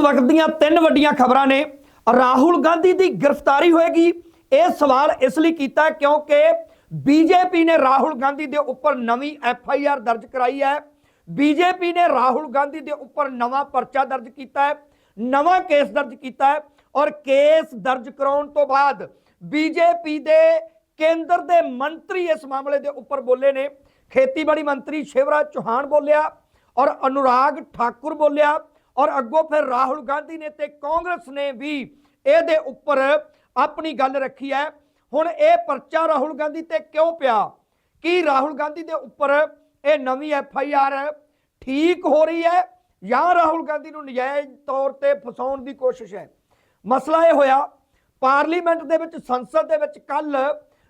ਵਕਤ ਦੀਆਂ ਤਿੰਨ ਵੱਡੀਆਂ ਖਬਰਾਂ ਨੇ। ਰਾਹੁਲ ਗਾਂਧੀ ਦੀ ਗ੍ਰਿਫਤਾਰੀ ਹੋਏਗੀ। ਇਹ ਸਵਾਲ ਇਸ ਲਈ ਕੀਤਾ ਹੈ ਕਿਉਂਕਿ ਬੀਜੇਪੀ ਨੇ ਰਾਹੁਲ ਗਾਂਧੀ ਦੇ ਉੱਪਰ ਨਵੀਂ ਐਫ ਆਈ ਆਰ ਦਰਜ ਕਰਾਈ ਹੈ। ਬੀਜੇਪੀ ਨੇ ਰਾਹੁਲ ਗਾਂਧੀ ਦੇ ਉੱਪਰ ਨਵਾਂ ਪਰਚਾ ਦਰਜ ਕੀਤਾ ਹੈ, ਨਵਾਂ ਕੇਸ ਦਰਜ ਕੀਤਾ ਹੈ ਔਰ ਕੇਸ ਦਰਜ ਕਰਾਉਣ ਤੋਂ ਬਾਅਦ ਬੀਜੇਪੀ ਦੇ ਕੇਂਦਰ ਦੇ ਮੰਤਰੀ ਇਸ ਮਾਮਲੇ ਦੇ ਉੱਪਰ ਬੋਲੇ ਨੇ। ਖੇਤੀਬਾੜੀ ਮੰਤਰੀ ਸ਼ਿਵਰਾਜ ਚੌਹਾਨ ਬੋਲਿਆ ਔਰ ਅਨੁਰਾਗ ਠਾਕੁਰ ਬੋਲਿਆ। ਔਰ ਅੱਗੋਂ ਫਿਰ ਰਾਹੁਲ ਗਾਂਧੀ ਨੇ ਤੇ ਕਾਂਗਰਸ ਨੇ ਵੀ ਇਹਦੇ ਉੱਪਰ ਆਪਣੀ ਗੱਲ ਰੱਖੀ ਹੈ। ਹੁਣ ਇਹ ਪਰਚਾ ਰਾਹੁਲ ਗਾਂਧੀ ਤੇ ਕਿਉਂ ਪਿਆ? ਕੀ ਰਾਹੁਲ ਗਾਂਧੀ ਦੇ ਉੱਪਰ ਇਹ ਨਵੀਂ ਐਫ ਆਈ ਆਰ ਠੀਕ ਹੋ ਰਹੀ ਹੈ ਜਾਂ ਰਾਹੁਲ ਗਾਂਧੀ ਨੂੰ ਨਜਾਇਜ਼ ਤੌਰ ਤੇ ਫਸਾਉਣ ਦੀ ਕੋਸ਼ਿਸ਼ ਹੈ? ਮਸਲਾ ਇਹ ਹੋਇਆ, ਪਾਰਲੀਮੈਂਟ ਦੇ ਵਿੱਚ ਸੰਸਦ ਦੇ ਵਿੱਚ ਕੱਲ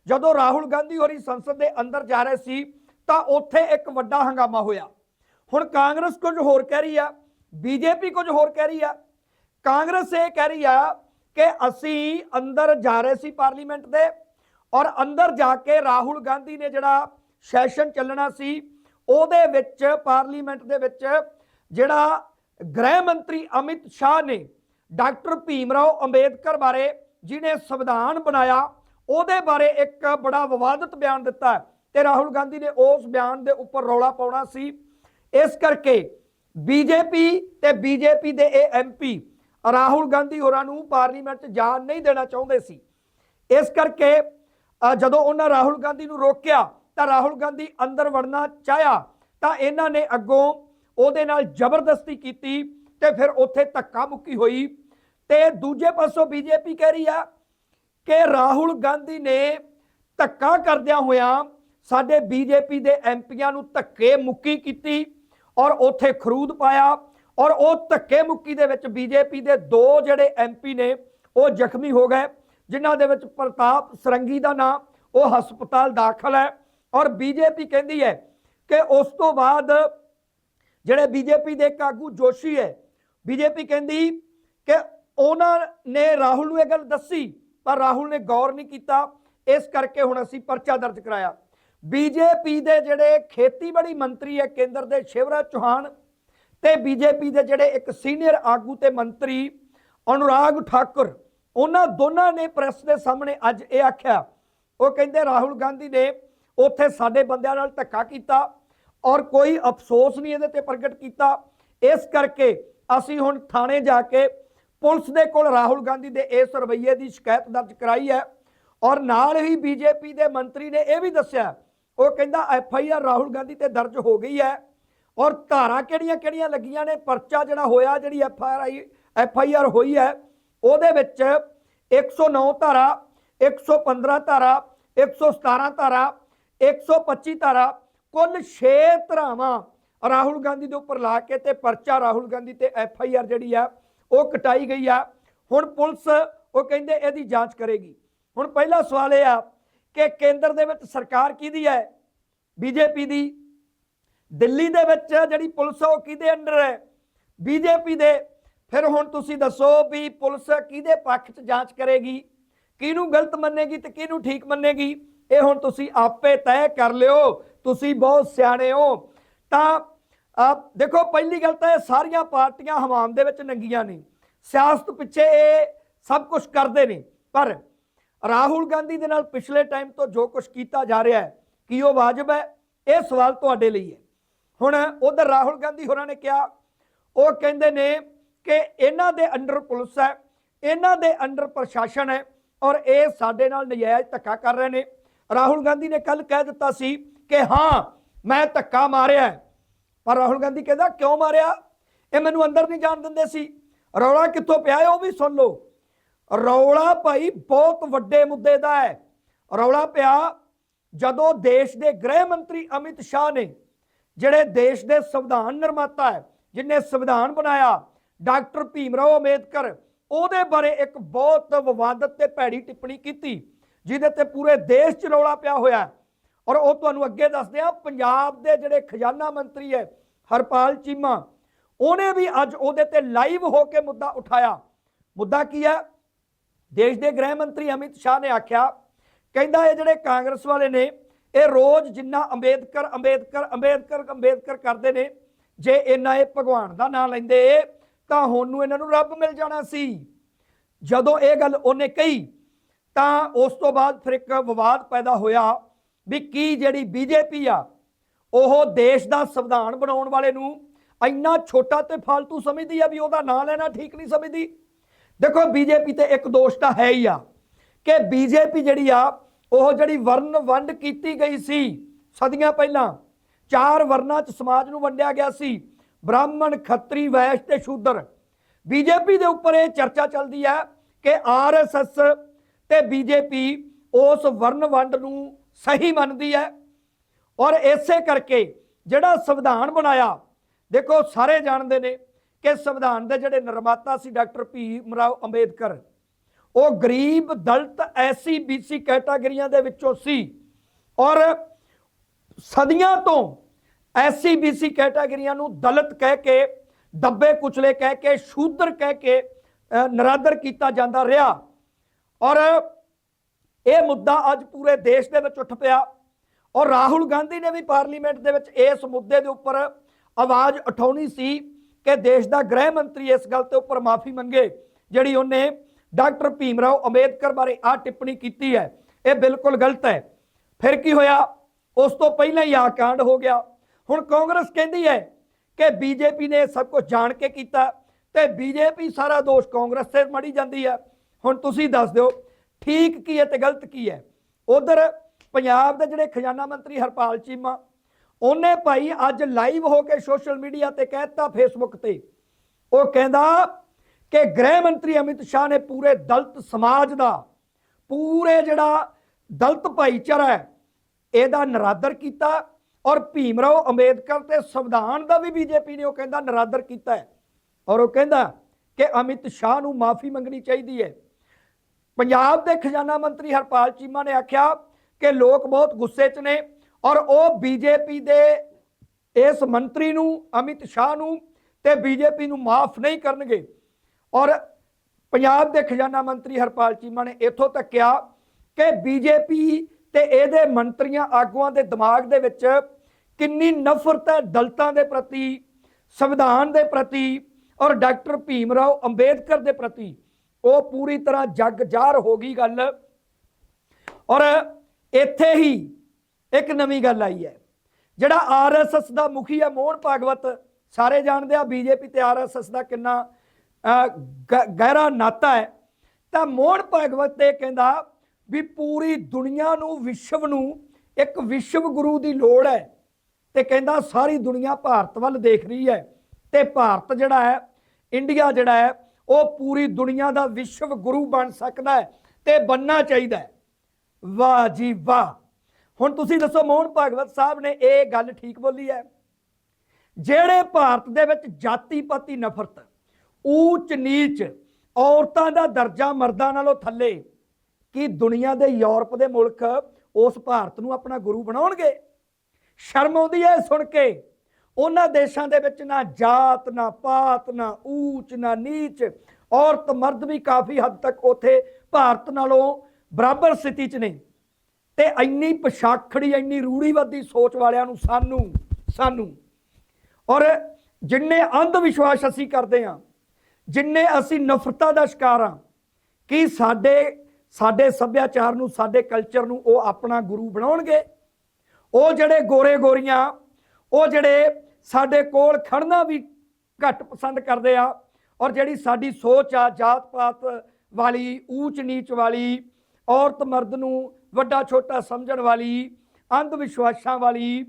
ਜਦੋਂ ਰਾਹੁਲ ਗਾਂਧੀ ਹੋਰੀ ਸੰਸਦ ਦੇ ਅੰਦਰ ਜਾ ਰਹੇ ਸੀ ਤਾਂ ਉੱਥੇ ਇੱਕ ਵੱਡਾ ਹੰਗਾਮਾ ਹੋਇਆ। ਹੁਣ ਕਾਂਗਰਸ ਕੁਝ ਹੋਰ ਕਹਿ ਰਹੀ ਆ ਬੀਜੇਪੀ ਕੁਝ ਹੋਰ ਕਹਿ ਰਹੀ ਆ, ਕਾਂਗਰਸ ਇਹ ਕਹਿ ਰਹੀ ਆ ਕਿ ਅਸੀਂ ਅੰਦਰ ਜਾ ਰਹੇ ਸੀ ਪਾਰਲੀਮੈਂਟ ਦੇ ਔਰ ਅੰਦਰ ਜਾ ਕੇ ਰਾਹੁਲ ਗਾਂਧੀ ਨੇ ਜਿਹੜਾ ਸੈਸ਼ਨ ਚੱਲਣਾ ਸੀ, ਉਹਦੇ ਵਿੱਚ ਪਾਰਲੀਮੈਂਟ ਦੇ ਵਿੱਚ ਜਿਹੜਾ ਗ੍ਰਹਿ ਮੰਤਰੀ ਅਮਿਤ ਸ਼ਾਹ ਨੇ ਡਾਕਟਰ ਭੀਮ ਰਾਓ ਅੰਬੇਦਕਰ ਬਾਰੇ ਜਿਹਨੇ ਸੰਵਿਧਾਨ ਬਣਾਇਆ, ਉਹਦੇ ਬਾਰੇ ਇੱਕ ਬੜਾ ਵਿਵਾਦਤ ਬਿਆਨ ਦਿੱਤਾ ਹੈ ਤੇ ਰਾਹੁਲ ਗਾਂਧੀ ਨੇ ਉਸ ਬਿਆਨ ਦੇ ਉੱਪਰ ਰੌਲਾ ਪਾਉਣਾ ਸੀ। ਇਸ ਕਰਕੇ ਬੀਜੇਪੀ ਤੇ ਬੀਜੇਪੀ ਦੇ ਇਹ ਐਮਪੀ ਰਾਹੁਲ ਗਾਂਧੀ ਹੋਰਾਂ ਨੂੰ ਪਾਰਲੀਮੈਂਟ 'ਚ ਜਾਣ ਨਹੀਂ ਦੇਣਾ ਚਾਹੁੰਦੇ ਸੀ। ਇਸ ਕਰਕੇ ਜਦੋਂ ਉਹਨਾਂ ਰਾਹੁਲ ਗਾਂਧੀ ਨੂੰ ਰੋਕਿਆ, ਤਾਂ ਰਾਹੁਲ ਗਾਂਧੀ ਅੰਦਰ ਵੜਨਾ ਚਾਹਿਆ, ਤਾਂ ਇਹਨਾਂ ਨੇ ਅੱਗੋਂ ਉਹਦੇ ਨਾਲ ਜ਼ਬਰਦਸਤੀ ਕੀਤੀ ਤੇ ਫਿਰ ਉੱਥੇ ਧੱਕਾ ਮੁੱਕੀ ਹੋਈ। ਤੇ ਦੂਜੇ ਪਾਸੋਂ ਬੀਜੇਪੀ ਕਹਿ ਰਹੀ ਆ ਕਿ ਰਾਹੁਲ ਗਾਂਧੀ ਨੇ ਧੱਕਾ ਕਰਦਿਆਂ ਹੋਇਆਂ ਸਾਡੇ ਬੀਜੇਪੀ ਦੇ ਐਮਪੀਆਂ ਨੂੰ ਧੱਕੇ ਮੁੱਕੀ ਕੀਤੀ। ਔਰ ਉੱਥੇ ਖਰੂਦ ਪਾਇਆ ਔਰ ਉਹ ਧੱਕੇ ਮੁੱਕੀ ਦੇ ਵਿੱਚ ਬੀਜੇਪੀ ਦੇ ਦੋ ਜਿਹੜੇ ਐਮਪੀ ਨੇ, ਉਹ ਜ਼ਖਮੀ ਹੋ ਗਏ, ਜਿਨ੍ਹਾਂ ਦੇ ਵਿੱਚ ਪ੍ਰਤਾਪ ਸਰੰਗੀ ਦਾ ਨਾਮ ਉਹ ਹਸਪਤਾਲ ਦਾਖਲ ਹੈ ਔਰ ਬੀਜੇਪੀ ਕਹਿੰਦੀ ਹੈ ਕਿ ਉਸ ਤੋਂ ਬਾਅਦ ਜਿਹੜੇ ਬੀਜੇਪੀ ਦੇ ਇੱਕ ਆਗੂ ਜੋਸ਼ੀ ਹੈ, ਬੀਜੇਪੀ ਕਹਿੰਦੀ ਕਿ ਉਹਨਾਂ ਨੇ ਰਾਹੁਲ ਨੂੰ ਇਹ ਗੱਲ ਦੱਸੀ, ਪਰ ਰਾਹੁਲ ਨੇ ਗੌਰ ਨਹੀਂ ਕੀਤਾ, ਇਸ ਕਰਕੇ ਹੁਣ ਅਸੀਂ ਪਰਚਾ ਦਰਜ ਕਰਾਇਆ। ਬੀਜੇਪੀ ਦੇ ਜਿਹੜੇ ਖੇਤੀਬਾੜੀ ਮੰਤਰੀ ਹੈ, ਕੇਂਦਰ ਦੇ ਸ਼ਿਵਰਾਜ ਚੌਹਾਨ ਤੇ ਬੀਜੇਪੀ ਦੇ ਜਿਹੜੇ ਇੱਕ ਸੀਨੀਅਰ ਆਗੂ ਤੇ ਮੰਤਰੀ ਅਨੁਰਾਗ ਠਾਕੁਰ, ਉਹਨਾਂ ਦੋਨਾਂ ਨੇ ਪ੍ਰੈਸ ਦੇ ਸਾਹਮਣੇ ਅੱਜ ਇਹ ਆਖਿਆ। ਉਹ ਕਹਿੰਦੇ ਰਾਹੁਲ ਗਾਂਧੀ ਨੇ ਉੱਥੇ ਸਾਡੇ ਬੰਦਿਆਂ ਨਾਲ ਧੱਕਾ ਕੀਤਾ ਔਰ ਕੋਈ ਅਫਸੋਸ ਨਹੀਂ ਇਹਦੇ ਤੇ ਪ੍ਰਗਟ ਕੀਤਾ। ਇਸ ਕਰਕੇ ਅਸੀਂ ਹੁਣ ਥਾਣੇ ਜਾ ਕੇ ਪੁਲਿਸ ਦੇ ਕੋਲ ਰਾਹੁਲ ਗਾਂਧੀ ਦੇ ਇਸ ਰਵੱਈਏ ਦੀ ਸ਼ਿਕਾਇਤ ਦਰਜ ਕਰਾਈ ਹੈ। ਔਰ ਨਾਲ ਹੀ ਬੀਜੇਪੀ ਦੇ ਮੰਤਰੀ ਨੇ ਇਹ ਵੀ ਦੱਸਿਆ ਉਹ ਕਹਿੰਦਾ, F I R Rahul Gandhi ਤੇ ਦਰਜ ਹੋ ਗਈ ਹੈ। ਔਰ ਧਾਰਾ ਕਿਹੜੀਆਂ ਕਿਹੜੀਆਂ ਲੱਗੀਆਂ ਨੇ? ਪਰਚਾ ਜਿਹੜਾ ਹੋਇਆ, ਜਿਹੜੀ F R I, F I R ਹੋਈ ਹੈ, ਉਹਦੇ ਵਿੱਚ 109 ਧਾਰਾ 115 ਧਾਰਾ 117 ਧਾਰਾ 125 ਧਾਰਾ, ਕੁੱਲ 6 ਧਾਰਾਵਾਂ ਰਾਹੁਲ ਗਾਂਧੀ ਦੇ ਉੱਪਰ ਲਾ ਕੇ ਤੇ ਪਰਚਾ ਰਾਹੁਲ ਗਾਂਧੀ ਤੇ ਐਫ ਆਈ ਆਰ ਜਿਹੜੀ ਆ, ਉਹ ਕਟਾਈ ਗਈ ਆ। ਹੁਣ ਪੁਲਿਸ ਉਹ ਕਹਿੰਦੇ ਇਹਦੀ ਜਾਂਚ ਕਰੇਗੀ। ਹੁਣ ਪਹਿਲਾ ਸਵਾਲ ਇਹ ਆ ਕਿ ਕੇਂਦਰ ਦੇ ਵਿੱਚ ਸਰਕਾਰ ਕਿਹਦੀ ਹੈ? ਬੀਜੇਪੀ ਦੀ। ਦਿੱਲੀ ਦੇ ਵਿੱਚ ਜਿਹੜੀ ਪੁਲਿਸ ਉਹ ਕਿਹਦੇ ਅੰਡਰ ਹੈ? ਬੀਜੇਪੀ ਦੇ। ਫਿਰ ਹੁਣ ਤੁਸੀਂ ਦੱਸੋ ਵੀ ਪੁਲਿਸ ਕਿਹਦੇ ਪੱਖ 'ਚ ਜਾਂਚ ਕਰੇਗੀ? ਕਿਹਨੂੰ ਗਲਤ ਮੰਨੇਗੀ ਤੇ ਕਿਹਨੂੰ ਠੀਕ ਮੰਨੇਗੀ? ਇਹ ਹੁਣ ਤੁਸੀਂ ਆਪੇ ਤੈਅ ਕਰ ਲਿਓ। ਤੁਸੀਂ ਬਹੁਤ ਸਿਆਣੇ ਹੋ। ਤਾਂ ਅਹ, ਦੇਖੋ ਪਹਿਲੀ ਗੱਲ ਤਾਂ ਇਹ ਸਾਰੀਆਂ ਪਾਰਟੀਆਂ ਹਵਾਮ ਦੇ ਵਿੱਚ ਨੰਗੀਆਂ ਨੇ। ਸਿਆਸਤ ਪਿੱਛੇ ਇਹ ਸਭ ਕੁਝ ਕਰਦੇ ਨੇ। ਪਰ ਰਾਹੁਲ ਗਾਂਧੀ ਦੇ ਨਾਲ ਪਿਛਲੇ ਟਾਈਮ ਤੋਂ ਜੋ ਕੁਝ ਕੀਤਾ ਜਾ ਰਿਹਾ ਹੈ, ਕੀ ਉਹ ਵਾਜਬ ਹੈ? ਇਹ ਸਵਾਲ ਤੁਹਾਡੇ ਲਈ ਹੈ। ਹੁਣ ਉਧਰ ਰਾਹੁਲ ਗਾਂਧੀ ਹੋਰਾਂ ਨੇ ਕਿਹਾ, ਉਹ ਕਹਿੰਦੇ ਨੇ ਕਿ ਇਹਨਾਂ ਦੇ ਅੰਡਰ ਪੁਲਿਸ ਹੈ, ਇਹਨਾਂ ਦੇ ਅੰਡਰ ਪ੍ਰਸ਼ਾਸਨ ਹੈ ਔਰ ਇਹ ਸਾਡੇ ਨਾਲ ਨਜਾਇਜ਼ ਧੱਕਾ ਕਰ ਰਹੇ ਨੇ। ਰਾਹੁਲ ਗਾਂਧੀ ਨੇ ਕੱਲ ਕਹਿ ਦਿੱਤਾ ਸੀ ਕਿ ਹਾਂ, ਮੈਂ ਧੱਕਾ ਮਾਰਿਆ ਪਰ ਰਾਹੁਲ ਗਾਂਧੀ ਕਹਿੰਦਾ, ਕਿਉਂ ਮਾਰਿਆ? ਇਹ ਮੈਨੂੰ ਅੰਦਰ ਨਹੀਂ ਜਾਣ ਦਿੰਦੇ ਸੀ। ਰੌਲਾ ਕਿੱਥੋਂ ਪਿਆ ਉਹ ਵੀ ਸੁਣ ਲਓ। ਰੌਲਾ ਭਾਈ ਬਹੁਤ ਵੱਡੇ ਮੁੱਦੇ ਦਾ ਹੈ। ਰੌਲਾ ਪਿਆ ਜਦੋਂ ਦੇਸ਼ ਦੇ ਗ੍ਰਹਿ ਮੰਤਰੀ ਅਮਿਤ ਸ਼ਾਹ ਨੇ, ਜਿਹੜੇ ਦੇਸ਼ ਦੇ ਸੰਵਿਧਾਨ ਨਿਰਮਾਤਾ ਹੈ ਜਿਨੇ ਸੰਵਿਧਾਨ ਬਣਾਇਆ, ਡਾਕਟਰ ਭੀਮ ਰਾਓ ਅੰਬੇਦਕਰ, ਉਹਦੇ ਬਾਰੇ ਇੱਕ ਬਹੁਤ ਵਿਵਾਦਤ ਤੇ ਭੈੜੀ ਟਿੱਪਣੀ ਕੀਤੀ, ਜਿਹਦੇ ਤੇ ਪੂਰੇ ਦੇਸ਼ 'ਚ ਰੌਲਾ ਪਿਆ ਹੋਇਆ ਔਰ ਉਹ ਤੁਹਾਨੂੰ ਅੱਗੇ ਦੱਸਦੇ ਆ ਪੰਜਾਬ ਦੇ ਜਿਹੜੇ ਖਜ਼ਾਨਾ ਮੰਤਰੀ ਹੈ, ਹਰਪਾਲ ਚੀਮਾ, ਉਹਨੇ ਵੀ ਅੱਜ ਉਹਦੇ ਤੇ ਲਾਈਵ ਹੋ ਕੇ ਮੁੱਦਾ ਉਠਾਇਆ। ਮੁੱਦਾ ਕੀ ਹੈ? ਦੇਸ਼ ਦੇ ਗ੍ਰਹਿ ਮੰਤਰੀ ਅਮਿਤ ਸ਼ਾਹ ਨੇ ਆਖਿਆ, ਕਹਿੰਦਾ ਇਹ ਜਿਹੜੇ ਕਾਂਗਰਸ ਵਾਲੇ ਨੇ, ਇਹ ਰੋਜ਼ ਜਿੰਨਾ ਅੰਬੇਦਕਰ ਅੰਬੇਦਕਰ ਅੰਬੇਦਕਰ ਅੰਬੇਦਕਰ ਕਰਦੇ ਨੇ, ਜੇ ਇੰਨਾ ਇਹ ਭਗਵਾਨ ਦਾ ਨਾਮ ਲੈਂਦੇ, ਤਾਂ ਹੁਣ ਨੂੰ ਇਹਨਾਂ ਨੂੰ ਰੱਬ ਮਿਲ ਜਾਣਾ ਸੀ। ਜਦੋਂ ਇਹ ਗੱਲ ਉਹਨੇ ਕਹੀ, ਤਾਂ ਉਸ ਤੋਂ ਬਾਅਦ ਫਿਰ ਇੱਕ ਵਿਵਾਦ ਪੈਦਾ ਹੋਇਆ ਵੀ ਕੀ ਜਿਹੜੀ ਬੀਜੇਪੀ ਆ, ਉਹ ਦੇਸ਼ ਦਾ ਸੰਵਿਧਾਨ ਬਣਾਉਣ ਵਾਲੇ ਨੂੰ ਇੰਨਾ ਛੋਟਾ ਤੇ ਫालतू ਸਮਝਦੀ ਆ ਵੀ ਉਹਦਾ ਨਾਂ ਲੈਣਾ ਠੀਕ ਨਹੀਂ ਸਮਝਦੀ। ਦੇਖੋ ਬੀਜੇਪੀ ਤੇ ਇੱਕ ਦੋਸ਼ ਤਾਂ ਹੈ ਹੀ ਆ ਕਿ ਬੀਜੇਪੀ ਜਿਹੜੀ ਆ, ਉਹ ਜਿਹੜੀ ਵਰਨ ਵੰਡ ਕੀਤੀ ਗਈ ਸੀ ਸਦੀਆਂ ਪਹਿਲਾਂ, ਚਾਰ ਵਰਨਾਂ 'ਚ ਸਮਾਜ ਨੂੰ ਵੰਡਿਆ ਗਿਆ ਸੀ, ਬ੍ਰਾਹਮਣ, ਖੱਤਰੀ, ਵੈਸ਼ ਤੇ ਸ਼ੂਦਰ। ਬੀਜੇਪੀ ਦੇ ਉੱਪਰ ਇਹ ਚਰਚਾ ਚੱਲਦੀ ਹੈ ਕਿ ਆਰਐਸਐਸ ਤੇ ਬੀਜੇਪੀ ਉਸ ਵਰਨ ਵੰਡ ਨੂੰ ਸਹੀ ਮੰਨਦੀ ਹੈ। ਔਰ ਇਸੇ ਕਰਕੇ ਜਿਹੜਾ ਸੰਵਿਧਾਨ ਬਣਾਇਆ, ਦੇਖੋ, ਸਾਰੇ ਜਾਣਦੇ ਨੇ ਕਿ ਸੰਵਿਧਾਨ ਦੇ ਜਿਹੜੇ ਨਿਰਮਾਤਾ ਸੀ ਡਾਕਟਰ ਭੀਮ ਰਾਓ ਅੰਬੇਦਕਰ, ਉਹ ਗਰੀਬ ਦਲਿਤ ਐਸੀ ਬੀਸੀ ਕੈਟਾਗਰੀਆਂ ਦੇ ਵਿੱਚੋਂ ਸੀ ਔਰ ਸਦੀਆਂ ਤੋਂ ਐਸੀ ਬੀਸੀ ਕੈਟਾਗਰੀਆਂ ਨੂੰ ਦਲਤ ਕਹਿ ਕੇ, ਦੱਬੇ ਕੁਚਲੇ ਕਹਿ ਕੇ, ਸ਼ੂਦਰ ਕਹਿ ਕੇ ਨਰਾਦਰ ਕੀਤਾ ਜਾਂਦਾ ਰਿਹਾ। ਔਰ ਇਹ ਮੁੱਦਾ ਅੱਜ ਪੂਰੇ ਦੇਸ਼ ਦੇ ਵਿੱਚ ਉੱਠ ਪਿਆ ਔਰ ਰਾਹੁਲ ਗਾਂਧੀ ਨੇ ਵੀ ਪਾਰਲੀਮੈਂਟ ਦੇ ਵਿੱਚ ਇਸ ਮੁੱਦੇ ਦੇ ਉੱਪਰ ਆਵਾਜ਼ ਉਠਾਉਣੀ ਸੀ। ਕਿ ਦੇਸ਼ ਦਾ ਗ੍ਰਹਿ ਮੰਤਰੀ ਇਸ ਗੱਲ ਤੇ ਉੱਪਰ ਮਾਫੀ ਮੰਗੇ, ਜਿਹੜੀ ਉਹਨੇ ਡਾਕਟਰ ਭੀਮ ਰਾਓ ਅੰਬੇਦਕਰ ਬਾਰੇ ਆ ਟਿੱਪਣੀ ਕੀਤੀ ਹੈ। ਇਹ ਬਿਲਕੁਲ ਗਲਤ ਹੈ। ਫਿਰ ਕੀ ਹੋਇਆ? ਉਸ ਤੋਂ ਪਹਿਲਾਂ ਹੀ ਆ ਕਾਂਡ ਹੋ ਗਿਆ। ਹੁਣ ਕਾਂਗਰਸ ਕਹਿੰਦੀ ਹੈ ਕਿ ਬੀਜੇਪੀ ਨੇ ਸਭ ਕੁਝ ਜਾਣ ਕੇ ਕੀਤਾ ਤੇ ਬੀਜੇਪੀ ਸਾਰਾ ਦੋਸ਼ ਕਾਂਗਰਸ ਤੇ ਮੜੀ ਜਾਂਦੀ ਹੈ। ਹੁਣ ਤੁਸੀਂ ਦੱਸ ਦਿਓ, ਠੀਕ ਕੀ ਹੈ ਤੇ ਗਲਤ ਕੀ ਹੈ? ਉਧਰ ਪੰਜਾਬ ਦੇ ਜਿਹੜੇ ਖਜ਼ਾਨਾ ਮੰਤਰੀ ਹਰਪਾਲ ਚੀਮਾ ਉਹਨੇ ਭਾਈ ਅੱਜ ਲਾਈਵ ਹੋ ਕੇ ਸੋਸ਼ਲ ਮੀਡੀਆ ਤੇ ਕਹਿਤਾ ਫੇਸਬੁੱਕ ਤੇ। ਉਹ ਕਹਿੰਦਾ ਕਿ ਗ੍ਰਹਿ ਮੰਤਰੀ ਅਮਿਤ ਸ਼ਾਹ ਨੇ ਪੂਰੇ ਦਲਤ ਸਮਾਜ ਦਾ, ਪੂਰੇ ਜਿਹੜਾ ਦਲਤ ਭਾਈਚਾਰਾ ਹੈ, ਇਹਦਾ ਨਰਾਦਰ ਕੀਤਾ ਔਰ ਭੀਮ ਰਾਓ ਅੰਬੇਦਕਰ ਤੇ ਸੰਵਿਧਾਨ ਦਾ ਵੀ ਬੀਜੇਪੀ ਨੇ ਉਹ ਕਹਿੰਦਾ ਨਰਾਦਰ ਕੀਤਾ ਹੈ। ਔਰ ਉਹ ਕਹਿੰਦਾ ਕਿ ਅਮਿਤ ਸ਼ਾਹ ਨੂੰ ਮਾਫੀ ਮੰਗਣੀ ਚਾਹੀਦੀ ਹੈ। ਪੰਜਾਬ ਦੇ ਖਜ਼ਾਨਾ ਮੰਤਰੀ ਹਰਪਾਲ ਚੀਮਾ ਨੇ ਆਖਿਆ ਕਿ ਲੋਕ ਬਹੁਤ ਗੁੱਸੇ 'ਚ ਨੇ ਔਰ ਉਹ ਬੀਜੇਪੀ ਦੇ ਇਸ ਮੰਤਰੀ ਨੂੰ, ਅਮਿਤ ਸ਼ਾਹ ਨੂੰ ਤੇ ਬੀਜੇਪੀ ਨੂੰ ਮਾਫ ਨਹੀਂ ਕਰਨਗੇ। ਔਰ ਪੰਜਾਬ ਦੇ ਖਜ਼ਾਨਾ ਮੰਤਰੀ ਹਰਪਾਲ ਚੀਮਾ ਨੇ ਇੱਥੋਂ ਤੱਕ ਕਿਹਾ ਕਿ ਬੀਜੇਪੀ ਤੇ ਇਹਦੇ ਮੰਤਰੀਆਂ ਆਗੂਆਂ ਦੇ ਦਿਮਾਗ ਦੇ ਵਿੱਚ ਕਿੰਨੀ ਨਫ਼ਰਤ ਹੈ ਦਲਤਾਂ ਦੇ ਪ੍ਰਤੀ, ਸੰਵਿਧਾਨ ਦੇ ਪ੍ਰਤੀ ਔਰ ਡਾਕਟਰ ਭੀਮ ਰਾਓ ਅੰਬੇਦਕਰ ਦੇ ਪ੍ਰਤੀ। ਉਹ ਪੂਰੀ ਤਰ੍ਹਾਂ ਜੱਗ ਜਾਰ ਹੋ ਗਈ ਗੱਲ। ਔਰ ਇੱਥੇ ਹੀ ਇੱਕ ਨਵੀਂ ਗੱਲ ਆਈ ਹੈ। ਜਿਹੜਾ ਆਰਐਸਐਸ ਦਾ ਮੁਖੀ ਹੈ ਮੋਹਨ ਭਾਗਵਤ, ਸਾਰੇ ਜਾਣਦੇ ਆ ਬੀਜੇਪੀ ਤੇ ਆਰਐਸਐਸ ਦਾ ਕਿੰਨਾ ਗ- ਗਹਿਰਾ ਨਾਤਾ ਹੈ। ਤਾਂ ਮੋਹਨ ਭਾਗਵਤ ਤੇ ਕਹਿੰਦਾ ਵੀ ਪੂਰੀ ਦੁਨੀਆ ਨੂੰ, ਵਿਸ਼ਵ ਨੂੰ ਇੱਕ ਵਿਸ਼ਵ ਗੁਰੂ ਦੀ ਲੋੜ ਹੈ ਤੇ ਕਹਿੰਦਾ ਸਾਰੀ ਦੁਨੀਆ ਭਾਰਤ ਵੱਲ ਦੇਖ ਰਹੀ ਹੈ ਤੇ ਭਾਰਤ ਜਿਹੜਾ ਹੈ, ਇੰਡੀਆ ਜਿਹੜਾ ਹੈ, ਉਹ ਪੂਰੀ ਦੁਨੀਆ ਦਾ ਵਿਸ਼ਵ ਗੁਰੂ ਬਣ ਸਕਦਾ ਹੈ ਤੇ ਬੰਨਣਾ ਚਾਹੀਦਾ ਹੈ। ਵਾਹ ਜੀ ਵਾਹ। ਹੁਣ ਤੁਸੀਂ ਦੱਸੋ ਮੋਹਨ ਭਾਗਵਤ ਸਾਹਿਬ ਨੇ ਇਹ ਗੱਲ ਠੀਕ ਬੋਲੀ ਹੈ? ਜਿਹੜੇ ਭਾਰਤ ਦੇ ਵਿੱਚ ਜਾਤੀ ਪਾਤੀ ਨਫ਼ਰਤ, ਊਚ ਨੀਚ ਔਰਤਾਂ ਦਾ ਦਰਜਾ ਮਰਦਾਂ ਨਾਲੋਂ ਥੱਲੇ, ਕੀ ਦੁਨੀਆ ਦੇ ਯੂਰਪ ਦੇ ਮੁਲਕ ਉਸ ਭਾਰਤ ਨੂੰ ਆਪਣਾ ਗੁਰੂ ਬਣਾਉਣਗੇ? ਸ਼ਰਮ ਆਉਂਦੀ ਹੈ ਸੁਣ ਕੇ। ਉਹਨਾਂ ਦੇਸ਼ਾਂ ਦੇ ਵਿੱਚ ਨਾ ਜਾਤ, ਨਾ ਪਾਤ, ਨਾ ਊਚ, ਨਾ ਨੀਚ, ਔਰਤ ਮਰਦ ਵੀ ਕਾਫੀ ਹੱਦ ਤੱਕ ਉਥੇ ਭਾਰਤ ਨਾਲੋਂ ਬਰਾਬਰ ਸਥਿਤੀ 'ਚ ਨੇ। ਤੇ ਇੰਨੀ ਪਛਾਖੜੀ, ਇੰਨੀ ਰੂੜੀਵਾਦੀ ਸੋਚ ਵਾਲਿਆਂ ਨੂੰ, ਸਾਨੂੰ ਸਾਨੂੰ। ਔਰ ਜਿੰਨੇ ਅੰਧ ਵਿਸ਼ਵਾਸ ਅਸੀਂ ਕਰਦੇ ਹਾਂ, ਜਿੰਨੇ ਅਸੀਂ ਨਫ਼ਰਤਾਂ ਦਾ ਸ਼ਿਕਾਰ ਹਾਂ, ਕਿ ਸਾਡੇ ਸਾਡੇ ਸੱਭਿਆਚਾਰ ਨੂੰ, ਸਾਡੇ ਕਲਚਰ ਨੂੰ ਉਹ ਆਪਣਾ ਗੁਰੂ ਬਣਾਉਣਗੇ? ਉਹ ਜਿਹੜੇ ਗੋਰੇ ਗੋਰੀਆਂ ਉਹ ਜਿਹੜੇ ਸਾਡੇ ਕੋਲ ਖੜਨਾ ਵੀ ਘੱਟ ਪਸੰਦ ਕਰਦੇ ਆ, ਔਰ ਜਿਹੜੀ ਸਾਡੀ ਸੋਚ ਆ ਜਾਤ ਪਾਤ ਵਾਲੀ ਊਚ ਨੀਚ ਵਾਲੀ ਔਰਤ ਮਰਦ ਨੂੰ ਵੱਡਾ ਛੋਟਾ ਸਮਝਣ ਵਾਲੀ, ਅੰਧ ਵਿਸ਼ਵਾਸਾਂ ਵਾਲੀ,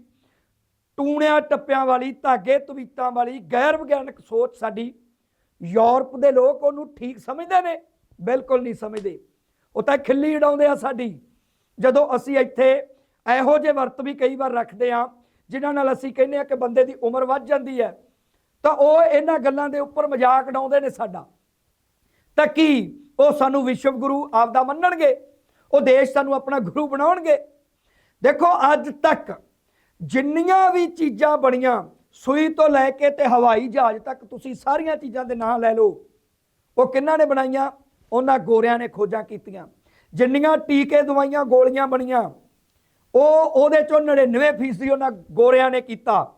ਟੂਣਿਆਂ ਟੱਪਿਆਂ ਵਾਲੀ, ਧਾਗੇ ਤਵੀਤਾਂ ਵਾਲੀ, ਗੈਰ ਵਿਗਿਆਨਕ ਸੋਚ ਸਾਡੀ, ਯੂਰਪ ਦੇ ਲੋਕ ਉਹਨੂੰ ਠੀਕ ਸਮਝਦੇ ਨੇ, ਬਿਲਕੁਲ ਨਹੀਂ ਸਮਝਦੇ। ਉਹ ਤਾਂ ਖਿੱਲੀ ਉਡਾਉਂਦੇ ਆ ਸਾਡੀ। ਜਦੋਂ ਅਸੀਂ ਇੱਥੇ ਇਹੋ ਜਿਹੇ ਵਰਤ ਵੀ ਕਈ ਵਾਰ ਰੱਖਦੇ ਆ ਜਿਨ੍ਹਾਂ ਨਾਲ ਅਸੀਂ ਕਹਿੰਦੇ ਆ ਕਿ ਬੰਦੇ ਦੀ ਉਮਰ ਵੱਧ ਜਾਂਦੀ ਹੈ, ਤਾਂ ਉਹ ਇਹਨਾਂ ਗੱਲਾਂ ਦੇ ਉੱਪਰ ਮਜ਼ਾਕ ਉਡਾਉਂਦੇ ਨੇ ਸਾਡਾ। ਤਾਂ ਕੀ ਉਹ ਸਾਨੂੰ ਵਿਸ਼ਵ ਗੁਰੂ ਆਪਦਾ ਮੰਨਣਗੇ? ਉਹ ਦੇਸ਼ ਸਾਨੂੰ ਆਪਣਾ ਗੁਰੂ ਬਣਾਉਣਗੇ। ਦੇਖੋ, ਅੱਜ ਤੱਕ ਜਿੰਨੀਆਂ ਵੀ ਚੀਜ਼ਾਂ ਬਣੀਆਂ, ਸੂਈ ਤੋਂ ਲੈ ਕੇ ਤੇ ਹਵਾਈ ਜਹਾਜ਼ ਤੱਕ ਤੁਸੀਂ ਸਾਰੀਆਂ ਚੀਜ਼ਾਂ ਦੇ ਨਾਂ ਲੈ ਲਓ। ਉਹ ਕਿੰਨਾਂ ਨੇ ਬਣਾਈਆਂ? ਉਹਨਾਂ ਗੋਰਿਆਂ ਨੇ ਖੋਜਾਂ ਕੀਤੀਆਂ। ਜਿੰਨੀਆਂ ਟੀਕੇ ਦਵਾਈਆਂ ਗੋਲੀਆਂ ਬਣੀਆਂ, ਉਹ ਉਹਦੇ ਚੋਂ 99% ਫੀਸਦੀ ਉਹਨਾਂ ਗੋਰਿਆਂ ਨੇ ਕੀਤਾ।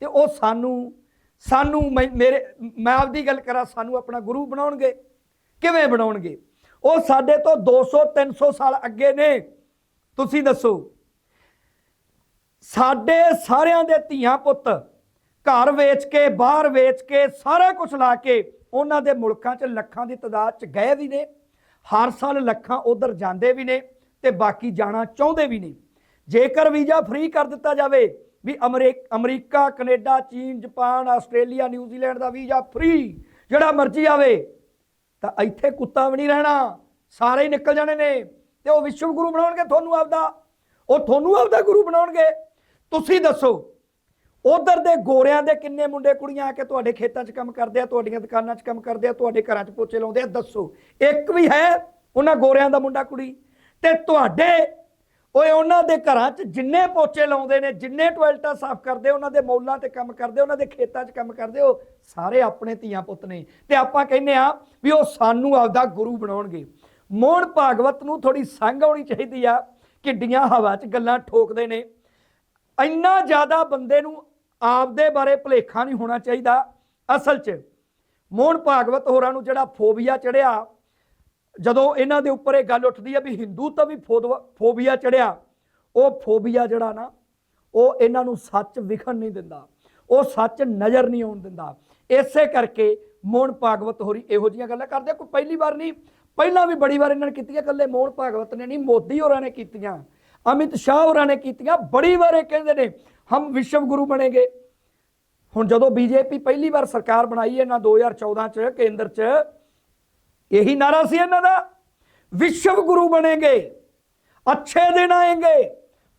ਤੇ ਉਹ ਸਾਨੂੰ ਸਾਨੂੰ ਮੈਂ- ਮੇਰੇ, ਮੈਂ ਆਪਦੀ ਗੱਲ ਕਰਾਂ, ਸਾਨੂੰ ਆਪਣਾ ਗੁਰੂ ਬਣਾਉਣਗੇ। ਕਿਵੇਂ ਬਣਾਉਣਗੇ? ਉਹ ਸਾਡੇ ਤੋਂ 200 300 ਸਾਲ ਅੱਗੇ ਨੇ। ਤੁਸੀਂ ਦੱਸੋ। ਸਾਡੇ ਸਾਰਿਆਂ ਦੇ ਧੀਆਂ ਪੁੱਤ ਘਰ ਵੇਚ ਕੇ, ਬਾਹਰ ਵੇਚ ਕੇ, ਸਾਰਾ ਕੁਝ ਲਾ ਕੇ ਉਹਨਾਂ ਦੇ ਮੁਲਕਾਂ 'ਚ, ਲੱਖਾਂ ਦੀ ਤਾਦਾਦ 'ਚ ਗਏ ਵੀ ਨੇ। ਹਰ ਸਾਲ ਲੱਖਾਂ ਉਧਰ ਜਾਂਦੇ ਵੀ ਨੇ ਤੇ ਬਾਕੀ ਜਾਣਾ ਚਾਹੁੰਦੇ ਵੀ ਨੇ। ਜੇਕਰ ਵੀਜ਼ਾ ਫ੍ਰੀ ਕਰ ਦਿੱਤਾ ਜਾਵੇ ਵੀ ਅਮਰੀਕ ਅਮਰੀਕਾ, ਕੈਨੇਡਾ, ਚੀਨ, ਜਾਪਾਨ, ਆਸਟ੍ਰੇਲੀਆ, ਨਿਊਜ਼ੀਲੈਂਡ ਦਾ ਵੀਜ਼ਾ ਫ੍ਰੀ, ਜਿਹੜਾ ਮਰਜ਼ੀ ਆਵੇ ਤਾਂ ਇੱਥੇ ਕੁੱਤਾ ਵੀ ਨਹੀਂ ਰਹਿਣਾ। ਸਾਰੇ ਹੀ ਨਿਕਲ ਜਾਣੇ ਨੇ। ਤੇ ਉਹ ਵਿਸ਼ਵ ਗੁਰੂ ਬਣਾਉਣਗੇ ਤੁਹਾਨੂੰ ਆਪਦਾ। ਉਹ ਤੁਹਾਨੂੰ ਆਪਦਾ ਗੁਰੂ ਬਣਾਉਣਗੇ। ਤੁਸੀਂ ਦੱਸੋ, ਉਧਰ ਦੇ ਗੋਰਿਆਂ ਦੇ ਕਿੰਨੇ ਮੁੰਡੇ ਕੁੜੀਆਂ ਆ ਕੇ ਤੁਹਾਡੇ ਖੇਤਾਂ 'ਚ ਕੰਮ ਕਰਦੇ ਆ, ਤੁਹਾਡੀਆਂ ਦੁਕਾਨਾਂ 'ਚ ਕੰਮ ਕਰਦੇ ਆ, ਤੁਹਾਡੇ ਘਰਾਂ 'ਚ ਪੋਚੇ ਲਾਉਂਦੇ ਆ? ਦੱਸੋ। ਇੱਕ ਵੀ ਹੈ ਉਹਨਾਂ ਗੋਰਿਆਂ ਦਾ ਮੁੰਡਾ ਕੁੜੀ। ਤੇ ਤੁਹਾਡੇ ਓਏ, ਉਹਨਾਂ ਦੇ ਘਰਾਂ 'ਚ ਜਿੰਨੇ ਪੋਚੇ ਲਾਉਂਦੇ ਨੇ, ਜਿੰਨੇ ਟਾਇਲਟਾਂ ਸਾਫ਼ ਕਰਦੇ, ਉਹਨਾਂ ਦੇ ਮੌਲਾਂ ਤੇ ਕੰਮ ਕਰਦੇ, ਉਹਨਾਂ ਦੇ ਖੇਤਾਂ 'ਚ ਕੰਮ ਕਰਦੇ, ਉਹ ਸਾਰੇ ਆਪਣੇ ਧੀਆਂ ਪੁੱਤ ਨੇ। ਤੇ ਆਪਾਂ ਕਹਿੰਦੇ ਆ ਵੀ ਉਹ ਸਾਨੂੰ ਆਪਦਾ ਗੁਰੂ ਬਣਾਉਣਗੇ। ਮੋਹਨ ਭਾਗਵਤ ਨੂੰ ਥੋੜੀ ਸੰਗ ਆਉਣੀ ਚਾਹੀਦੀ ਆ, ਕਿੱਡੀਆਂ ਹਵਾ 'ਚ ਗੱਲਾਂ ਠੋਕਦੇ ਨੇ। ਇੰਨਾ ਜ਼ਿਆਦਾ ਬੰਦੇ ਨੂੰ ਆਪਦੇ ਬਾਰੇ ਭੁਲੇਖਾ ਨਹੀਂ ਹੋਣਾ ਚਾਹੀਦਾ ਅਸਲ 'ਚ। ਮੋਹਨ ਭਾਗਵਤ ਹੋਰਾਂ ਨੂੰ ਜਿਹੜਾ ਫੋਬੀਆ ਚੜਿਆ ਜਦੋਂ ਇਹਨਾਂ ਦੇ ਉੱਪਰ ਇਹ ਗੱਲ ਉੱਠਦੀ ਹੈ ਵੀ ਹਿੰਦੂ ਤਾਂ ਵੀ ਫੋਦਵਾ- ਫੋਬੀਆ ਚੜਿਆ, ਉਹ ਫੋਬੀਆ ਜਿਹੜਾ ਨਾ, ਉਹ ਇਹਨਾਂ ਨੂੰ ਸੱਚ ਵਿਖਣ ਨਹੀਂ ਦਿੰਦਾ। ਉਹ ਸੱਚ ਨਜ਼ਰ ਨਹੀਂ ਆਉਣ ਦਿੰਦਾ। ਇਸੇ ਕਰਕੇ ਮੋਹਨ ਭਾਗਵਤ ਹੋਰੀ ਇਹੋ ਜੀਆਂ ਗੱਲਾਂ ਕਰਦੇ ਕੋਈ ਪਹਿਲੀ ਵਾਰ ਨਹੀਂ, ਪਹਿਲਾਂ ਵੀ ਬੜੀ ਵਾਰ ਇਹਨਾਂ ਨੇ ਕੀਤੀਆਂ, ਇਕੱਲੇ ਮੋਹਨ ਭਾਗਵਤ ਨੇ ਨਹੀਂ, ਮੋਦੀ ਹੋਰਾਂ ਨੇ ਕੀਤੀਆਂ, ਅਮਿਤ ਸ਼ਾਹ ਹੋਰਾਂ ਨੇ ਕੀਤੀਆਂ, ਬੜੀ ਵਾਰ ਇਹ ਕਹਿੰਦੇ ਨੇ, ਹਮ ਵਿਸ਼ਵ ਗੁਰੂ ਬਣेंगे ਹੁਣ ਜਦੋਂ ਬੀਜੇਪੀ ਪਹਿਲੀ ਵਾਰ ਸਰਕਾਰ ਬਣਾਈ ਇਹਨਾਂ 2014 ਚ, ਕੇਂਦਰ ਚ यही नारा सी ਇਹਨਾਂ ਦਾ विश्व गुरु बनेंगे अच्छे दिन आएंगे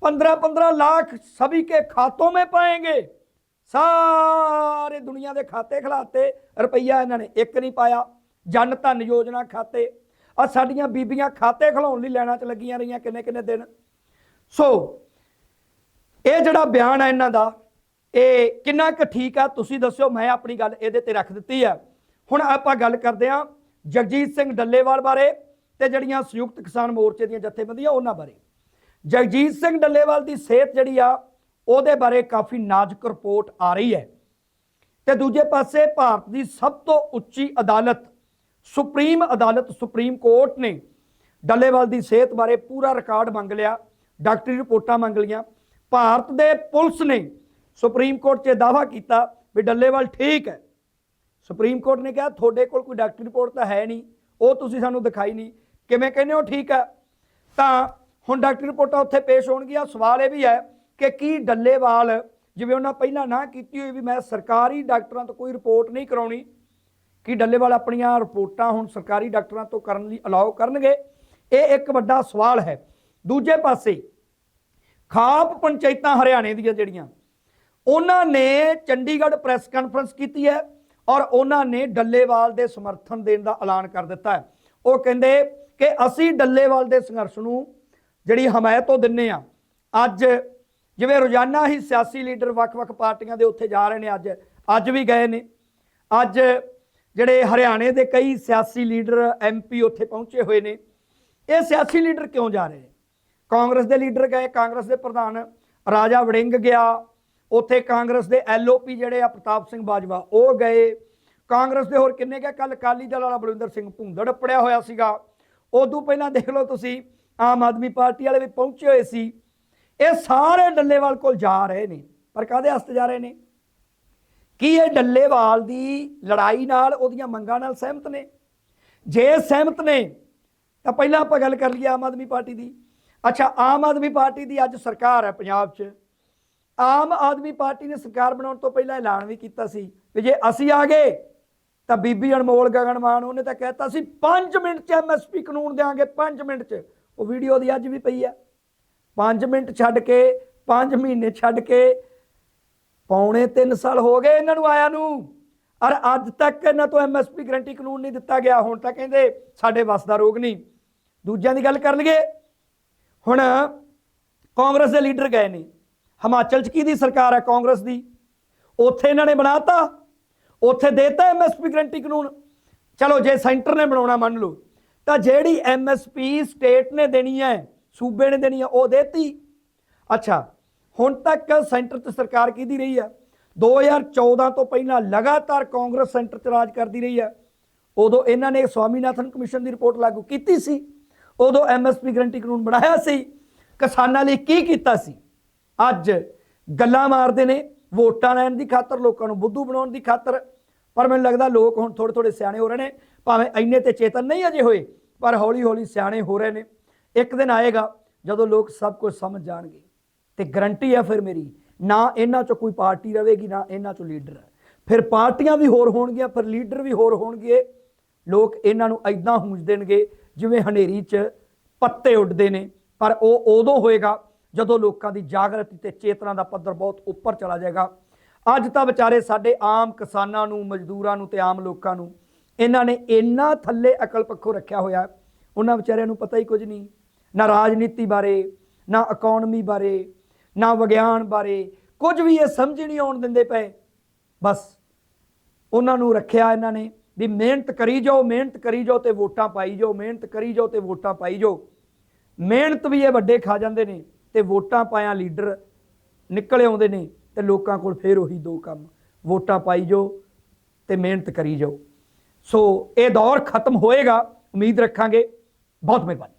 पंद्रह पंद्रह लाख सभी के खातों में पाएंगे ਸਾਰੇ ਦੁਨੀਆ ਦੇ ਖਾਤੇ ਖਿਲਾਤੇ ਰੁਪਈਆ ਇਹਨਾਂ ਨੇ ਇੱਕ ਨਹੀਂ ਪਾਇਆ ਜਨ ਧਨ ਯੋਜਨਾ ਖਾਤੇ ਆ ਸਾਡੀਆਂ ਬੀਬੀਆਂ ਖਾਤੇ ਖਿਲਾਉਣ ਲਈ ਲੈਣਾ ਚ ਲੱਗੀਆਂ ਰਹੀਆਂ ਕਿੰਨੇ ਕਿੰਨੇ ਦਿਨ ਸੋ ਇਹ ਜਿਹੜਾ ਬਿਆਨ ਹੈ ਇਹਨਾਂ ਦਾ ਇਹ ਕਿੰਨਾ ਕੁ ਠੀਕ ਆ ਤੁਸੀਂ ਦੱਸਿਓ ਮੈਂ ਆਪਣੀ ਗੱਲ ਇਹਦੇ ਤੇ ਰੱਖ ਦਿੱਤੀ ਆ ਹੁਣ ਆਪਾਂ ਗੱਲ ਕਰਦੇ ਆ ਜਗਜੀਤ ਸਿੰਘ ਡੱਲੇਵਾਲ ਬਾਰੇ ਤੇ ਜਿਹੜੀਆਂ ਸੰਯੁਕਤ ਕਿਸਾਨ ਮੋਰਚੇ ਦੀਆਂ ਜਥੇਬੰਦੀਆਂ ਉਹਨਾਂ ਬਾਰੇ। ਜਗਜੀਤ ਸਿੰਘ ਡੱਲੇਵਾਲ ਦੀ ਸਿਹਤ ਜਿਹੜੀ ਆ, ਉਹਦੇ ਬਾਰੇ ਕਾਫੀ ਨਾਜ਼ੁਕ ਰਿਪੋਰਟ ਆ ਰਹੀ ਹੈ। ਤੇ ਦੂਜੇ ਪਾਸੇ ਭਾਰਤ ਦੀ ਸਭ ਤੋਂ ਉੱਚੀ ਅਦਾਲਤ, ਸੁਪਰੀਮ ਅਦਾਲਤ, ਸੁਪਰੀਮ ਕੋਰਟ ਨੇ ਡੱਲੇਵਾਲ ਦੀ ਸਿਹਤ ਬਾਰੇ ਪੂਰਾ ਰਿਕਾਰਡ ਮੰਗ ਲਿਆ, ਡਾਕਟਰੀ ਰਿਪੋਰਟਾਂ ਮੰਗ ਲਈਆਂ। ਭਾਰਤ ਦੇ ਪੁਲਿਸ ਨੇ ਸੁਪਰੀਮ ਕੋਰਟ 'ਚ ਦਾਅਵਾ ਕੀਤਾ ਵੀ ਡੱਲੇਵਾਲ ਠੀਕ ਹੈ। ਸੁਪਰੀਮ ਕੋਰਟ ਨੇ ਕਿਹਾ, ਤੁਹਾਡੇ ਕੋਲ ਕੋਈ ਡਾਕਟਰੀ ਰਿਪੋਰਟ ਤਾਂ ਹੈ ਨਹੀਂ। ਉਹ ਤੁਸੀਂ ਸਾਨੂੰ ਦਿਖਾਈ ਨਹੀਂ। ਕਿਵੇਂ ਕਹਿੰਦੇ ਹੋ? ਠੀਕ ਹੈ। ਤਾਂ ਹੁਣ ਡਾਕਟਰੀ ਰਿਪੋਰਟਾਂ ਉੱਥੇ ਪੇਸ਼ ਹੋਣਗੀਆਂ। ਸਵਾਲ ਇਹ ਵੀ ਹੈ ਕਿ ਕੀ ਡੱਲੇਵਾਲ, ਜਿਵੇਂ ਉਹਨਾਂ ਪਹਿਲਾਂ ਨਾ ਕੀਤੀ ਹੋਈ ਵੀ ਮੈਂ ਸਰਕਾਰੀ ਡਾਕਟਰਾਂ ਤੋਂ ਕੋਈ ਰਿਪੋਰਟ ਨਹੀਂ ਕਰਾਉਣੀ, ਕੀ ਡੱਲੇਵਾਲ ਆਪਣੀਆਂ ਰਿਪੋਰਟਾਂ ਹੁਣ ਸਰਕਾਰੀ ਡਾਕਟਰਾਂ ਤੋਂ ਕਰਨ ਲਈ ਅਲਾਉ ਕਰਨਗੇ? ਇਹ ਇੱਕ ਵੱਡਾ ਸਵਾਲ ਹੈ। ਦੂਜੇ ਪਾਸੇ ਖਾਪ ਪੰਚਾਇਤਾਂ ਹਰਿਆਣੇ ਦੀਆਂ ਜਿਹੜੀਆਂ, ਉਹਨਾਂ ਨੇ ਚੰਡੀਗੜ੍ਹ ਪ੍ਰੈਸ ਕਾਨਫਰੰਸ ਕੀਤੀ ਹੈ। ਔਰ ਉਹਨਾਂ ਨੇ ਡੱਲੇਵਾਲ ਦੇ ਸਮਰਥਨ ਦੇਣ ਦਾ ਐਲਾਨ ਕਰ ਦਿੱਤਾ ਹੈ। ਉਹ ਕਹਿੰਦੇ ਕਿ ਅਸੀਂ ਡੱਲੇਵਾਲ ਦੇ ਸੰਘਰਸ਼ ਨੂੰ ਜਿਹੜੀ ਹਮਾਇਤ ਉਹ ਦਿੰਨੇ ਆ ਅੱਜ ਜਿਵੇਂ ਰੋਜ਼ਾਨਾ ਹੀ ਸਿਆਸੀ ਲੀਡਰ ਵੱਖ-ਵੱਖ ਪਾਰਟੀਆਂ ਦੇ ਉੱਥੇ ਜਾ ਰਹੇ ਨੇ, ਅੱਜ ਅੱਜ ਵੀ ਗਏ ਨੇ। ਅੱਜ ਜਿਹੜੇ ਹਰਿਆਣੇ ਦੇ ਕਈ ਸਿਆਸੀ ਲੀਡਰ ਐਮਪੀ ਉੱਥੇ ਪਹੁੰਚੇ ਹੋਏ ਨੇ। ਇਹ ਸਿਆਸੀ ਲੀਡਰ ਕਿਉਂ ਜਾ ਰਹੇ? ਨੇ ਕਾਂਗਰਸ ਦੇ ਲੀਡਰ ਗਏ, ਕਾਂਗਰਸ ਦੇ ਪ੍ਰਧਾਨ ਰਾਜਾ ਵੜਿੰਗ ਗਿਆ। ਉੱਥੇ ਕਾਂਗਰਸ ਦੇ ਐਲਓਪੀ ਜਿਹੜੇ ਆ ਪ੍ਰਤਾਪ ਸਿੰਘ ਬਾਜਵਾ, ਉਹ ਗਏ। ਕਾਂਗਰਸ ਦੇ ਹੋਰ ਕਿੰਨੇ ਗਏ? ਕੱਲ ਅਕਾਲੀ ਦਲ ਵਾਲਾ ਬਲਵਿੰਦਰ ਸਿੰਘ ਭੁੰਦੜ ਪੜਿਆ ਹੋਇਆ ਸੀਗਾ। ਉਦੋਂ ਪਹਿਲਾਂ ਦੇਖ ਲਓ ਤੁਸੀਂ, ਆਮ ਆਦਮੀ ਪਾਰਟੀ ਵਾਲੇ ਵੀ ਪਹੁੰਚੇ ਹੋਏ ਸੀ। ਇਹ ਸਾਰੇ ਡੱਲੇਵਾਲ ਕੋਲ ਜਾ ਰਹੇ ਨੇ। ਪਰ ਕਾਦੇ ਹਸਤੇ ਜਾ ਰਹੇ ਨੇ? ਕੀ ਇਹ ਡੱਲੇਵਾਲ ਦੀ ਲੜਾਈ ਨਾਲ ਉਹਦੀਆਂ ਮੰਗਾਂ ਨਾਲ ਸਹਿਮਤ ਨੇ? ਜੇ ਸਹਿਮਤ ਨੇ, ਤਾਂ ਪਹਿਲਾਂ ਆਪਾਂ ਗੱਲ ਕਰ ਲਈਏ ਆਮ ਆਦਮੀ ਪਾਰਟੀ ਦੀ। ਅੱਛਾ, ਆਮ ਆਦਮੀ ਪਾਰਟੀ ਦੀ ਅੱਜ ਸਰਕਾਰ ਹੈ ਪੰਜਾਬ 'ਚ। ਆਮ ਆਦਮੀ ਪਾਰਟੀ ਨੇ ਸਰਕਾਰ ਬਣਾਉਣ ਤੋਂ ਪਹਿਲਾਂ ਐਲਾਨ ਵੀ ਕੀਤਾ ਸੀ ਵੀ ਜੇ ਅਸੀਂ ਆ ਗਏ, ਤਾਂ ਬੀਬੀ ਅਨਮੋਲ ਗਗਨ ਮਾਨ ਉਹਨੇ ਤਾਂ ਕਹਿਤਾ ਸੀ 5 ਮਿੰਟ 'ਚ ਐਮਐਸਪੀ ਕਾਨੂੰਨ ਦੇਾਂਗੇ 5 ਮਿੰਟ 'ਚ। ਉਹ ਵੀਡੀਓ ਦੀ ਅੱਜ ਵੀ ਪਈ ਆ। 5 ਮਿੰਟ ਛੱਡ ਕੇ 5 ਮਹੀਨੇ ਛੱਡ ਕੇ, ਪੌਣੇ 3 ਸਾਲ ਹੋ ਗਏ ਇਹਨਾਂ ਨੂੰ ਆਇਆ ਨੂੰ। ਔਰ ਅੱਜ ਤੱਕ ਇਹਨਾਂ ਤੋਂ ਐਮਐਸਪੀ ਗਰੰਟੀ ਕਾਨੂੰਨ ਨਹੀਂ ਦਿੱਤਾ ਗਿਆ। ਹੁਣ ਤਾਂ ਕਹਿੰਦੇ, ਸਾਡੇ ਵੱਸ ਦਾ ਰੋਗ ਨਹੀਂ। ਦੂਜਿਆਂ ਦੀ ਗੱਲ ਕਰ ਲਈਏ। ਹੁਣ ਕਾਂਗਰਸ ਦੇ ਲੀਡਰ ਗਏ ਨੇ। ਹਿਮਾਚਲ 'ਚ ਕਿਹਦੀ ਸਰਕਾਰ ਹੈ ਕਾਂਗਰਸ ਦੀ? ਉੱਥੇ ਇਹਨਾਂ ਨੇ ਬਣਾਤਾ। ਉੱਥੇ ਦੇਤਾ ਐਮਐਸਪੀ ਗਰੰਟੀ ਕਾਨੂੰਨ। ਚਲੋ, ਜੇ ਸੈਂਟਰ ਨੇ ਬਣਾਉਣਾ, ਮੰਨ ਲਓ, ਤਾਂ ਜਿਹੜੀ ਐਮਐਸਪੀ ਸਟੇਟ ਨੇ ਦੇਣੀ ਹੈ, ਸੂਬੇ ਨੇ ਦੇਣੀ ਹੈ, ਉਹ ਦੇਤੀ। ਅੱਛਾ, ਹੁਣ ਤੱਕ ਸੈਂਟਰ ਤੇ ਸਰਕਾਰ ਕਿਹਦੀ ਰਹੀ ਆ 2014 ਤੋਂ ਪਹਿਲਾਂ ਲਗਾਤਾਰ ਕਾਂਗਰਸ ਸੈਂਟਰ 'ਚ ਰਾਜ ਕਰਦੀ ਰਹੀ ਹੈ। ਉਦੋਂ ਇਹਨਾਂ ਨੇ ਸਵਾਮੀਨਾਥਨ ਕਮਿਸ਼ਨ ਦੀ ਰਿਪੋਰਟ ਲਾਗੂ ਕੀਤੀ ਸੀ। ਉਦੋਂ ਐਮਐਸਪੀ ਗਰੰਟੀ ਕਾਨੂੰਨ ਬਣਾਇਆ ਸੀ। ਕਿਸਾਨਾਂ ਲਈ ਕੀ ਕੀਤਾ ਸੀ? ਅੱਜ ਗੱਲਾਂ ਮਾਰਦੇ ਨੇ, ਵੋਟਾਂ ਲੈਣ ਦੀ ਖਾਤਰ, ਲੋਕਾਂ ਨੂੰ ਬੁੱਧੂ ਬਣਾਉਣ ਦੀ ਖਾਤਰ। ਪਰ ਮੈਨੂੰ ਲੱਗਦਾ ਲੋਕ ਹੁਣ ਥੋੜੇ ਥੋੜੇ ਸਿਆਣੇ ਹੋ ਰਹੇ ਨੇ, ਭਾਵੇਂ ਇੰਨੇ ਤੇ ਚੇਤਨ ਨਹੀਂ ਅਜੇ ਹੋਏ, ਪਰ ਹੌਲੀ ਹੌਲੀ ਸਿਆਣੇ ਹੋ ਰਹੇ ਨੇ। ਇੱਕ ਦਿਨ ਆਏਗਾ ਜਦੋਂ ਲੋਕ ਸਭ ਕੁਝ ਸਮਝ ਜਾਣਗੇ ਤੇ ਗਰੰਟੀ ਹੈ ਫਿਰ ਮੇਰੀ, ਨਾ ਇਹਨਾਂ ਚੋਂ ਕੋਈ ਪਾਰਟੀ ਰਹੇਗੀ ਨਾ ਇਹਨਾਂ ਚੋਂ ਲੀਡਰ। ਫਿਰ ਪਾਰਟੀਆਂ ਵੀ ਹੋਰ ਹੋਣਗੀਆਂ, ਫਿਰ ਲੀਡਰ ਵੀ ਹੋਰ ਹੋਣਗੇ। ਲੋਕ ਇਹਨਾਂ ਨੂੰ ਐਦਾਂ ਹੂੰਜ ਦੇਣਗੇ ਜਿਵੇਂ ਹਨੇਰੀ 'ਚ ਪੱਤੇ ਉੱਡਦੇ ਨੇ, ਪਰ ਉਹ ਉਦੋਂ ਹੋਏਗਾ ਜਦੋਂ ਲੋਕਾਂ ਦੀ ਜਾਗਰਤੀ ਤੇ ਚੇਤਨਾ ਦਾ ਪੱਧਰ ਬਹੁਤ ਉੱਪਰ ਚਲਾ ਜਾਏਗਾ, ਅੱਜ ਤਾਂ ਵਿਚਾਰੇ ਸਾਡੇ ਆਮ ਕਿਸਾਨਾਂ ਨੂੰ, ਮਜ਼ਦੂਰਾਂ ਨੂੰ ਤੇ ਆਮ ਲੋਕਾਂ ਨੂੰ, ਇਹਨਾਂ ਨੇ ਇੰਨਾ ਥੱਲੇ ਅਕਲ ਪੱਖੋਂ ਰੱਖਿਆ ਹੋਇਆ, ਉਹਨਾਂ ਵਿਚਾਰਿਆਂ ਨੂੰ ਪਤਾ ਹੀ ਕੁਝ ਨਹੀਂ। ਨਾ ਰਾਜਨੀਤੀ ਬਾਰੇ, ਨਾ ਇਕਨੋਮੀ ਬਾਰੇ, ਨਾ ਵਿਗਿਆਨ ਬਾਰੇ, ਕੁਝ ਵੀ ਇਹ ਸਮਝ ਨਹੀਂ ਆਉਣ ਦਿੰਦੇ ਪਏ। ਬਸ ਉਹਨਾਂ ਨੂੰ ਰੱਖਿਆ ਇਹਨਾਂ ਨੇ ਵੀ ਮਿਹਨਤ ਕਰੀ ਜਾਓ, ਮਿਹਨਤ ਕਰੀ ਜਾਓ ਤੇ ਵੋਟਾਂ ਪਾਈ ਜਾਓ, ਮਿਹਨਤ ਕਰੀ ਜਾਓ ਤੇ ਵੋਟਾਂ ਪਾਈ ਜਾਓ। ਮਿਹਨਤ ਵੀ ਇਹ ਵੱਡੇ ਖਾ ਜਾਂਦੇ ਨੇ। ਤੇ ਵੋਟਾਂ ਪਾਇਆ ਲੀਡਰ ਨਿਕਲ ਆਉਂਦੇ ਨੇ ਤੇ ਲੋਕਾਂ ਕੋਲ ਫੇਰ ਉਹੀ ਦੋ ਕੰਮ, ਵੋਟਾਂ ਪਾਈ ਜਾਓ ਤੇ ਮਿਹਨਤ ਕਰੀ ਜਾਓ। ਸੋ ਇਹ ਦੌਰ ਖਤਮ ਹੋਏਗਾ, ਉਮੀਦ ਰੱਖਾਂਗੇ। ਬਹੁਤ ਮਿਹਰਬਾਨੀ।